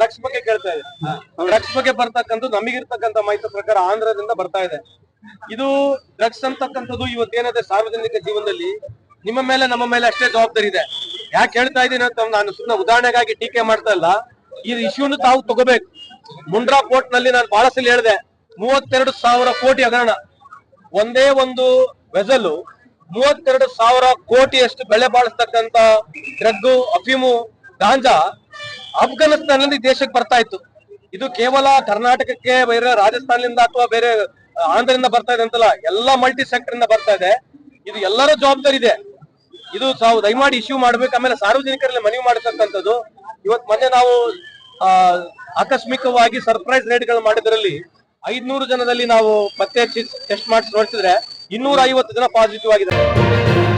Drugs ಬಗ್ಗೆ ಕೇಳ್ತಾ ಇದೆ. ಡ್ರಗ್ಸ್ ಬಗ್ಗೆ ಬರ್ತಕ್ಕಂಥ ನಮಗಿರ್ತಕ್ಕಂಥ ಮಾಹಿತಿ ಪ್ರಕಾರ ಆಂಧ್ರದಿಂದ ಬರ್ತಾ ಇದೆ. ಇದು ಡ್ರಗ್ಸ್ ಅಂತಕ್ಕಂಥದ್ದು ಇವತ್ತೇನಿದೆ ಸಾರ್ವಜನಿಕ ಜೀವನದಲ್ಲಿ ನಿಮ್ಮ ಮೇಲೆ ನಮ್ಮ ಮೇಲೆ ಅಷ್ಟೇ ಜವಾಬ್ದಾರಿ ಇದೆ. ಯಾಕೆ ಹೇಳ್ತಾ ಇದ್ದೀನಿ ಅಂತ ನಾನು ಸುಮ್ಮನೆ ಉದಾಹರಣೆಗಾಗಿ ಟೀಕೆ ಮಾಡ್ತಾ ಇಲ್ಲ. ಈ ಇಶ್ಯೂನು ತಾವು ತಗೋಬೇಕು. ಮುಂಡ್ರಾ ಕೋರ್ಟ್ನಲ್ಲಿ ನಾನು ಬಹಳ ಸಲ ಹೇಳಿದೆ ಮೂವತ್ತೆರಡು ಸಾವಿರ ಕೋಟಿ ಹಗರಣ. ಒಂದೇ ಒಂದು ವೆಸಲು ಮೂವತ್ತೆರಡು ಸಾವಿರ ಕೋಟಿಯಷ್ಟು ಬೆಲೆ ಬಾಳಿಸ್ತಕ್ಕಂತ ಡ್ರಗ್ ಅಫೀಮು ಗಾಂಜಾ ಅಫ್ಘಾನಿಸ್ತಾನದಿಂದ ಈ ದೇಶಕ್ಕೆ ಬರ್ತಾ ಇತ್ತು. ಇದು ಕೇವಲ ಕರ್ನಾಟಕಕ್ಕೆ ಬೇರೆ ರಾಜಸ್ಥಾನದಿಂದ ಅಥವಾ ಬೇರೆ ಆಂಧ್ರದಿಂದ ಬರ್ತಾ ಇದೆ ಅಂತಲ್ಲ ಎಲ್ಲಾ ಮಲ್ಟಿ ಸೆಕ್ಟರ್ ಇಂದ ಬರ್ತಾ ಇದೆ. ಇದು ಎಲ್ಲರ ಜವಾಬ್ದಾರಿ ಇದೆ. ಇದು ತಾವು ದಯಮಾಡಿ ಇಶ್ಯೂ ಮಾಡ್ಬೇಕು ಆಮೇಲೆ ಸಾರ್ವಜನಿಕರಲ್ಲಿ ಮನವಿ ಮಾಡತಕ್ಕಂಥದ್ದು ಇವತ್ ಮೊನ್ನೆ ನಾವು ಆ, ಆಕಸ್ಮಿಕವಾಗಿ ಸರ್ಪ್ರೈಸ್ ರೇಡ್ಗಳು ಮಾಡಿದ್ರಲ್ಲಿ ಐದ್ನೂರು ಜನದಲ್ಲಿ ನಾವು ಪತ್ತೆ ಟೆಸ್ಟ್ ಮಾಡಿಸಿ ನೋಡ್ತಿದ್ರೆ ಇನ್ನೂರ ಜನ ಪಾಸಿಟಿವ್ ಆಗಿದೆ.